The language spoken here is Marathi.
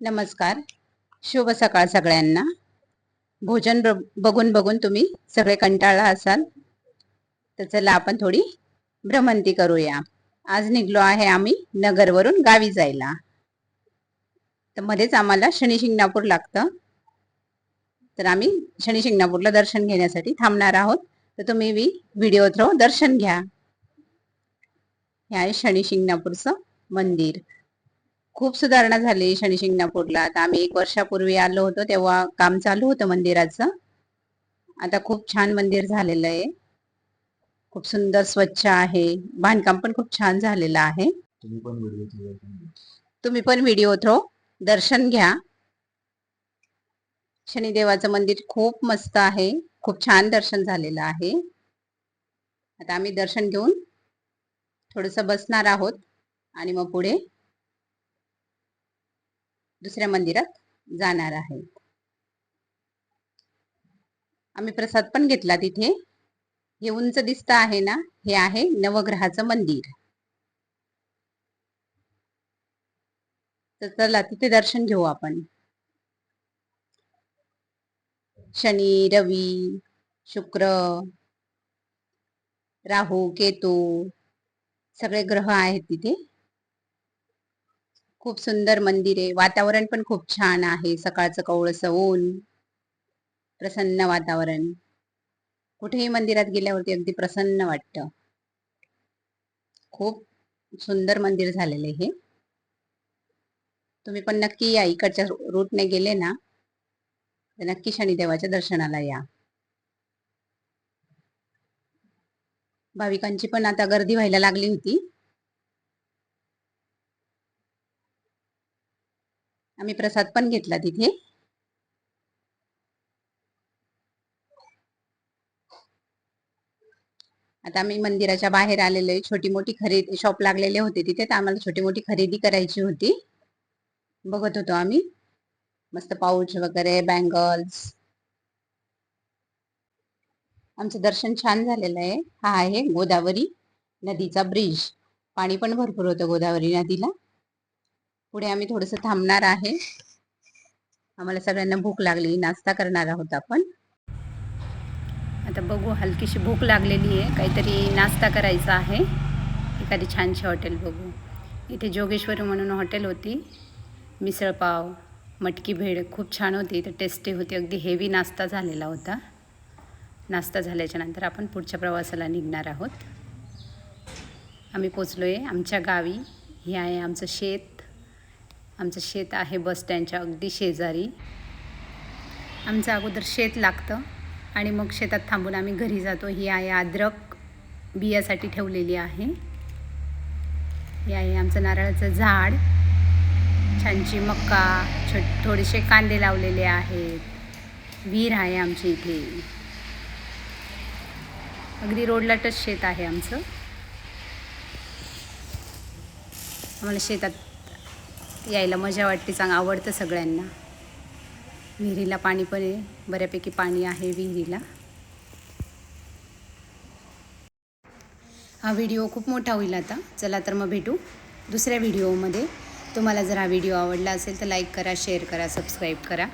नमस्कार. शुभ सकाळ सगळ्यांना. भोजन बघून बघून तुम्ही सगळे कंटाळला असाल. तर चला आपण थोडी भ्रमंती करूया. आज निघलो आहे आम्ही नगरवरून गावी जायला. तर मध्येच आम्हाला शनी शिंगणापूर लागतं. तर आम्ही शनी शिंगणापूरला दर्शन घेण्यासाठी थांबणार आहोत. तर तुम्ही बी व्हिडिओ थ्रो दर्शन घ्या. हे आहे शनी शिंगणापूरचं मंदिर. खूप सुधारणा झाली शनी शिंगणापूरला. आता आम्ही एक वर्षापूर्वी आलो होतो तेव्हा काम चालू होतं मंदिराचं. आता खूप छान मंदिर झालेलं आहे. खूप सुंदर स्वच्छ आहे. बांधकाम पण खूप छान झालेलं आहे. तुम्ही पण व्हिडिओ थ्रू तुम्ही पण व्हिडिओ थ्रो दर्शन घ्या. शनिदेवाचं मंदिर खूप मस्त आहे. खूप छान दर्शन झालेलं आहे. आता आम्ही दर्शन घेऊन थोडस बसणार आहोत आणि मग पुढे दुसऱ्या मंदिरात जाणार आहे. आम्ही प्रसाद पण घेतला तिथे. हे उंच दिसत आहे ना? हे आहे नवग्रहाचं मंदिर. तर चला तिथे दर्शन घेऊ आपण. शनी रवी शुक्र राहू केतू सगळे ग्रह आहेत तिथे. खूप सुंदर मंदिर आहे. वातावरण पण खूप छान आहे. सकाळचं कवळस ऊन प्रसन्न वातावरण. कुठेही मंदिरात गेल्यावरती अगदी प्रसन्न वाटतं. खूप सुंदर मंदिर झालेलं हे. तुम्ही पण नक्की या. इकडच्या रूटने गेले ना तर नक्की शनिदेवाच्या दर्शनाला या. भाविकांची पण आता गर्दी व्हायला लागली होती. आम्ही प्रसाद पण घेतला तिथे. आता आम्ही मंदिराच्या बाहेर आलेलो आहे. छोटी मोठी खरेदी शॉप लागलेले होते तिथे तर आम्हाला छोटी मोठी खरेदी करायची होती. बघत होतो आम्ही. मस्त पाऊच वगैरे बँगल्स आमचं दर्शन छान झालेलं आहे. हा आहे गोदावरी नदीचा ब्रिज पाणी पण भरपूर होतं गोदावरी नदीला. पुढे आम्ही थोडस थांबणार आहे. आम्हाला सगळ्यांना भूक लागली नाश्ता करणार आहोत आपण. आता बघू हलकीशी भूक लागलेली आहे. काहीतरी नाश्ता करायचा आहे. एखादी छानशी हॉटेल बघू. इथे जोगेश्वरी म्हणून हॉटेल होती. मिसळपाव मटकी भेळ खूप छान होती. तर टेस्टी होती. अगदी हेवी नाश्ता झालेला होता. नाश्ता झाल्याच्यानंतर आपण पुढच्या प्रवासाला निघणार आहोत. आम्ही पोचलो आहे आमच्या गावी. हे आहे आमचं शेत. आमचं शेत आहे बस स्टँडच्या अगदी शेजारी. आमचं अगोदर शेत लागतं आणि मग शेतात थांबून आम्ही घरी जातो. ही आहे अद्रक बियासाठी ठेवलेली आहे. हे आहे आमचं नारळाचं झाड. छानची मक्का छो थोडेसे कांदे लावलेले आहेत. विहीर आहे आमच्या इथे. अगदी रोडला टच शेत आहे आमचं. आम्हाला शेतात यायला मजा वाटते चांग आवडतं सगळ्यांना. विहिरीला पाणी पण आहे बऱ्यापैकी पाणी आहे विहिरीला. हा व्हिडिओ खूप मोठा होईल आता. चला तर मग भेटू दुसऱ्या व्हिडिओमध्ये. तुम्हाला जर हा व्हिडिओ आवडला असेल तर लाईक करा शेअर करा सबस्क्राईब करा.